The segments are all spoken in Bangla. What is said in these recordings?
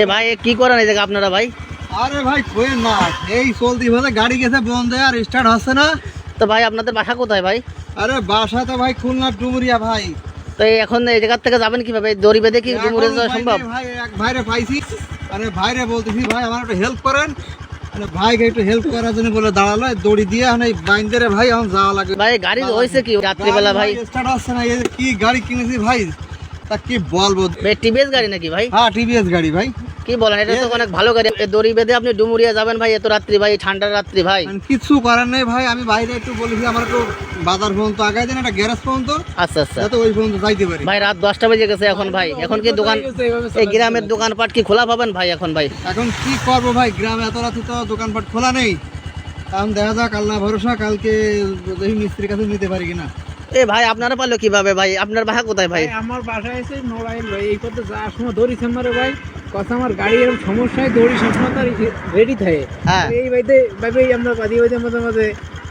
এ ভাই কি করেন এই জায়গা আপনারা ভাই? আরে ভাই কোয়েন না। এই চলতি ভাবে গাড়ি গেছে বন্ধ আর স্টার্ট হচ্ছে না। তো ভাই আপনাদের বাসা কোথায় ভাই? আরে বাসা তো ভাই খুলনা ডুমুরিয়া ভাই। তো এখন এই জায়গার থেকে যাবেন কীভাবে? দড়ি বেঁধে কি ডুমুরে এখন যাওয়া সম্ভব? ভাই এক ভাইরে পাইছি। আরে ভাইরে বলতেছি ভাই আমার একটু হেল্প করেন। মানে ভাইকে একটু হেল্প করার জন্য বলে দাঁড়াল। দড়ি দিয়ে এখন এই বাইন্দারে ভাই এখন যাওয়া লাগবে। ভাই গাড়ি হয়েছে কি রাত্রিবেলা ভাই? স্টার্ট হচ্ছে না। এই কি গাড়ি কিনেছি ভাই? তা কি বলব? টিভিএস গাড়ি নাকি ভাই? হ্যাঁ টিভিএস গাড়ি ভাই। কি বলেন এটা তো অনেক ভালো গাড়ি। দড়ি বেঁধে আপনি ডুমুরিয়া যাবেন ভাই এত রাত্রি ভাই ঠান্ডার রাত্রি ভাই। কিচ্ছু করার নেই ভাই আমি বাইরে একটু বলেছি আমার একটু বাজার পর্যন্ত আগাই দেন একটা গ্যারেজ পর্যন্ত। আচ্ছা আচ্ছা। যাতে ওই পর্যন্ত যাইতে পারি। ভাই রাত দশটা বেজে গেছে এখন ভাই। এখন কি দোকান এই গ্রামের দোকানপাট কি খোলা পাবেন ভাই এখন ভাই? এখন কি করব ভাই গ্রামে এত রাতে তো দোকানপাট খোলা নেই। এখন দেখা যাক আল্লাহ ভরসা কালকে মিস্ত্রির কাছে নিতে পারি কিনা। এ ভাই আপনারা পারল কীভাবে ভাই? আপনার বাসা কোথায় ভাই? ভাই আমার বাসায় এসে মোবাইল ভাই এই করতে যাওয়ার সময় দড়ি সামনে ভাই কথা আমার গাড়ি এরকম সমস্যায় দড়ি সবসময় তার রেডি থাকে। হ্যাঁ। এই বাইতে ভাবেই আমরা বাদি বাইতে মাঝে মাঝে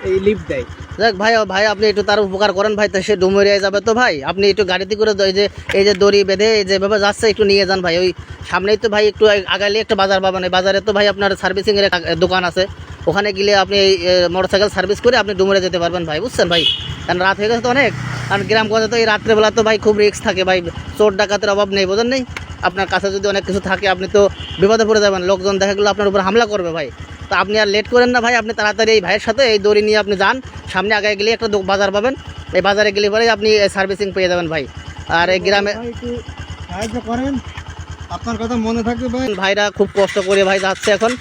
এই লিফট দেয়। যাক ভাই ভাই আপনি একটু তার উপকার করেন ভাই তো সে ডুমুরিয়ায় যাবে তো ভাই। আপনি একটু গাড়িতে করে এই যে এই যে দড়ি বেঁধে এই যেভাবে যাচ্ছে একটু নিয়ে যান ভাই। ওই সামনেই তো ভাই একটু আগালে একটা বাজার পাবেন। বাজারে তো ভাই আপনার সার্ভিসিং এর দোকান আছে। ওখানে গেলে আপনি এই মোটরসাইকেল সার্ভিস করে আপনি ডুমুরে যেতে পারবেন ভাই। বুঝছেন ভাই? কারণ রাত হয়ে গেছে তো অনেক। কারণ গ্রামগঞ্জে তো এই রাত্রেবেলা তো ভাই খুব রিস্ক থাকে ভাই। চোর ডাকাতের অভাব নেই বোঝেন নেই? আপনার কাছে যদি অনেক কিছু থাকে আপনি তো বিপদে পড়ে যাবেন। লোকজন দেখা গেলো আপনার উপর হামলা করবে ভাই। তো আপনি আর লেট করেন না ভাই আপনি তাড়াতাড়ি এই ভাইয়ের সাথে এই দড়ি নিয়ে আপনি যান। সামনে আগে গেলে একটা বাজার পাবেন। এই বাজারে গেলে পরে আপনি সার্ভিসিং পেয়ে যাবেন ভাই। আর এই গ্রামে সাহায্য করেন। আপনার কথা মনে থাকবে ভাই। ভাইরা খুব কষ্ট করে ভাই যাচ্ছে এখন।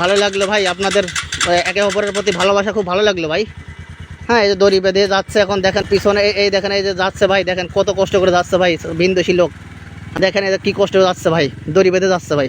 ভালো লাগল ভাই আপনাদের একে অপরের প্রতি ভালোবাসা খুব ভালো লাগল ভাই। হ্যাঁ এই যে দড়ি বেঁধে যাচ্ছে এখন, দেখেন পিছনে এই- দেখেন, এই যে যাচ্ছে ভাই, দেখেন কত কষ্ট করে যাচ্ছে ভাই ভিনদেশী লোক। দেখেন এই কী কষ্ট যাচ্ছে ভাই, দড়ি বেঁধে যাচ্ছে ভাই।